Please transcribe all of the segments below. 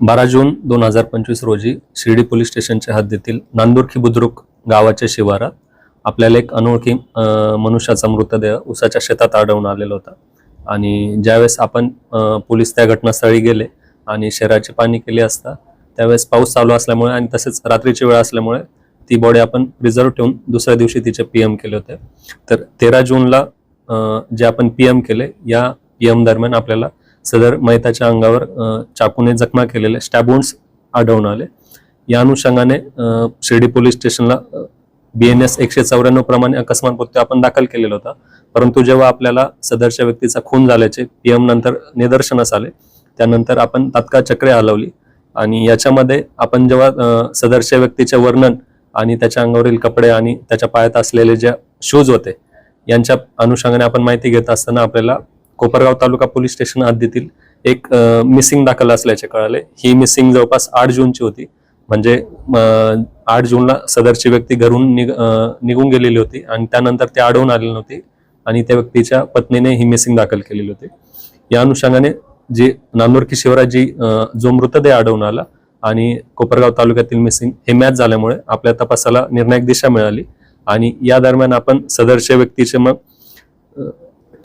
बारा जून दोन हजार पंचवीस रोजी शिर्डी पोलीस स्टेशनच्या हद्दीतील नांदुरखी बुद्रुक गावाच्या शिवारात आपल्याला एक अनोळखी मनुष्याचा मृतदेह उसाच्या शेतात आढळून आलेला होता. आणि ज्यावेळेस आपण पोलीस त्या घटनास्थळी गेले आणि शहराची पाणी केली असता त्यावेळेस पाऊस चालू असल्यामुळे आणि तसेच रात्रीची वेळ असल्यामुळे ती बॉडी आपण रिझर्व ठेवून दुसऱ्या दिवशी तिचे पी एम केले होते. तर तेरा जूनला जे आपण पी एम केले या पी एम दरम्यान आपल्याला सदर मैताच्या अंगावर चाकूने जखमा केलेले स्टॅबोन्स आढळून आले. या अनुषंगाने शिर्डी पोलीस स्टेशनला बी एन एस एकशे चौऱ्याण्णव प्रमाणे अकस्मात मृत्यू आपण दाखल केलेला होता. परंतु जेव्हा आपल्याला सदरच्या व्यक्तीचा खून झाल्याचे पी एम नंतर निदर्शनास आले त्यानंतर आपण तात्काळ चक्रे हलवली आणि याच्यामध्ये आपण जेव्हा सदरच्या व्यक्तीचे वर्णन आणि त्याच्या अंगावरील कपडे आणि त्याच्या पायात असलेले जे शूज होते यांच्या अनुषंगाने आपण माहिती घेत असताना आपल्याला कोपरगाव तालुका पोलीस स्टेशन हद्दीतील एक मिसिंग दाखल असल्याचे कळाले. ही मिसिंग जवळपास आठ जूनची होती. म्हणजे आठ जूनला सदरची व्यक्ती घरून निघ- निघून गेलेली होती आणि त्यानंतर ती आढळून आलेली नव्हती आणि त्या व्यक्तीच्या पत्नीने ही मिसिंग दाखल केलेली होती. या अनुषंगाने जी नांदुरकी शिवरात जी जो मृतदेह आढळून आला आणि कोपरगाव तालुक्यातील मिसिंग हे मॅच झाल्यामुळे आपल्या तपासाला निर्णायक दिशा मिळाली आणि या दरम्यान आपण सदरच्या व्यक्तीचे मग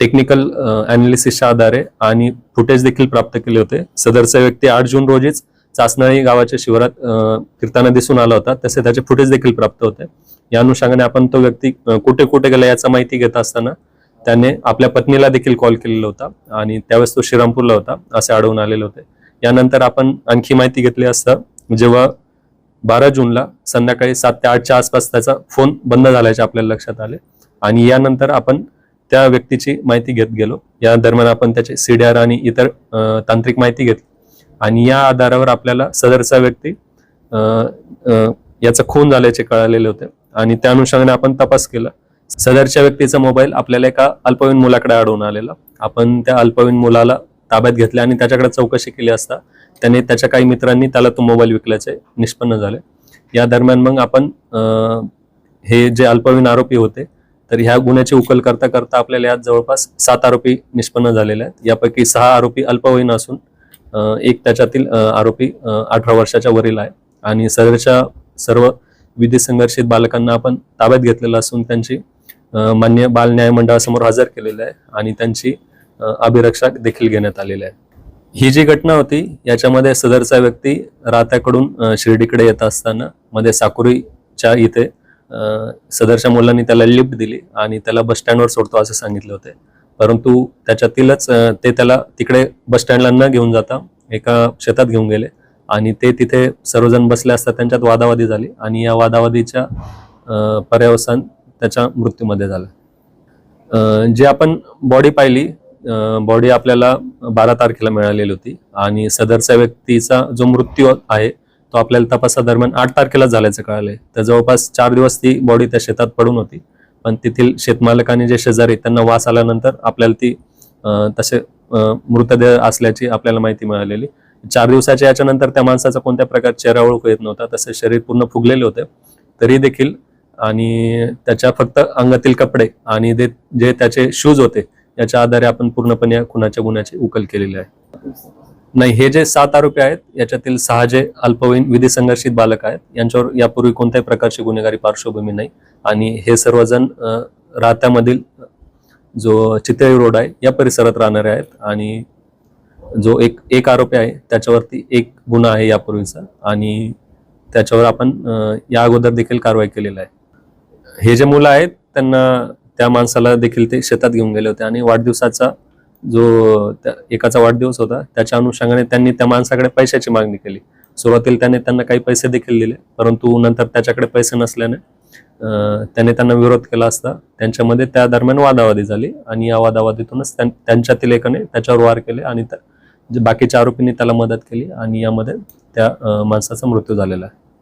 टेक्निकल अनालिसिसच्या uh, आधारे आणि फुटेज देखील प्राप्त केले होते. सदरचा व्यक्ती आठ जून रोजीच चाचनाळी गावाच्या शिवारात uh, फिरताना दिसून आला होता. तसे त्याचे फुटेज देखील प्राप्त होते. या अनुषंगाने आपण तो व्यक्ती uh, कुठे कुठे गेला याचा माहिती घेत असताना त्याने आपल्या पत्नीला देखील कॉल केलेला होता आणि त्यावेळेस तो श्रीरामपूरला होता असे आढळून आलेले होते. यानंतर आपण आणखी माहिती घेतली असता जेव्हा बारा जूनला संध्याकाळी सात ते आठच्या आसपास त्याचा फोन बंद झाल्याचे आपल्याला लक्षात आले. आणि यानंतर आपण त्या व्यक्तीची माहिती घेत गेलो. या दरम्यान आपण त्याचे सीडीआर आणि इतर तांत्रिक माहिती घेतली. आणि या आधारावर आपल्याला सदरचा व्यक्ती याचा खून झाल्याचे कळालेले होते. आणि त्या अनुषंगाने आपण तपास केला. सदरच्या व्यक्तीचा मोबाईल आपल्याला एका अल्पवयीन मुलाकडे आढळून आलेला. आपण त्या अल्पवयीन मुलाला ताब्यात घेतले आणि त्याच्याकडे चौकशी केली असता त्याने त्याच्या काही मित्रांनी त्याला तो मोबाईल विकल्याचे निष्पन्न झाले. या दरम्यान मग आपण हे जे अल्पवयीन आरोपी होते तर ह्या गुन्ह्याची उकल करता करता आपल्याला यात जवळपास सात आरोपी निष्पन्न झालेले आहेत. यापैकी सहा आरोपी अल्पवयीन असून एक त्याच्यातील आरोपी अठरा वर्षाच्या वरील आहे. आणि सदरच्या सर्व विधी संघर्षित बालकांना आपण ताब्यात घेतलेलं असून त्यांची मान्य बाल न्याय मंडळासमोर हजर केलेलं आहे आणि त्यांची अभिरक्षा देखील घेण्यात आलेली आहे. ही जी घटना होती याच्यामध्ये सदरचा व्यक्ती राहत्याकडून शिर्डीकडे येत असताना मध्ये साकुरीच्या इथे सदरच्या मुलांनी त्याला लिफ्ट दिली आणि त्याला बस स्टँडवर सोडतो असं सांगितले होते. परंतु त्याच्यातीलच ते त्याला तिकडे बस स्टँडला न घेऊन जाता एका शेतात घेऊन गेले आणि ते तिथे सर्वजण बसले असता त्यांच्यात वादावादी झाली आणि या वादावादीच्या पर्यावसान त्याच्या मृत्यूमध्ये झालं. जे आपण बॉडी पाहिली बॉडी आपल्याला बारा तारखेला मिळालेली होती आणि सदरच्या व्यक्तीचा जो मृत्यू आहे तो आपल्याला तपासादरम्यान आठ तारखेला झाल्याचं कळालंय. तर जवळपास चार दिवस ती बॉडी त्या शेतात पडून होती. पण तेथील शेतमालकाने जे शेजारी त्यांना वास आल्यानंतर आपल्याला ती तसे मृतदेह असल्याची आपल्याला माहिती मिळालेली. चार दिवसाच्या याच्यानंतर त्या माणसाचा कोणत्या प्रकार चेहरा ओळखू येत नव्हता. तसे शरीर पूर्ण फुगलेले होते. तरी देखील आणि त्याच्या फक्त अंगातील कपडे आणि ते जे त्याचे शूज होते याच्या आधारे आपण पूर्णपणे या खुनाच्या गुन्ह्याची उकल केलेली आहे. नाही हे जे सात आरोपी आहेत याच्यातील सहा जे अल्पवयीन विधी संघर्षित बालक आहेत यांच्यावर यापूर्वी कोणत्याही प्रकारची गुन्हेगारी पार्श्वभूमी नाही. आणि हे सर्वजण राहत्यामधील जो चितळी रोड आहे या परिसरात राहणारे आहेत. आणि जो एक एक आरोपी आहे त्याच्यावरती एक गुन्हा आहे यापूर्वीचा. आणि त्याच्यावर आपण या अगोदर देखील कारवाई केलेली आहे. हे जे मुलं आहेत त्यांना त्या माणसाला देखील ते शेतात घेऊन गेले होते. आणि वाढदिवसाचा जो त्या एकाचा वाढदिवस होता त्याच्या अनुषंगाने त्यांनी त्या माणसाकडे पैशाची मागणी केली. सुरुवातीला त्याने त्यांना काही पैसे देखील दिले परंतु नंतर त्याच्याकडे पैसे नसल्याने त्याने त्यांना विरोध केला असता. त्यांच्यामध्ये त्या दरम्यान वादावादी झाली आणि या वादावादीतूनच त्यां- त्यांच्यातील एकाने त्याच्यावर वार केले आणि त्या- बाकीच्या आरोपींनी त्याला मदत केली आणि यामध्ये त्या माणसाचा मृत्यू झालेला आहे.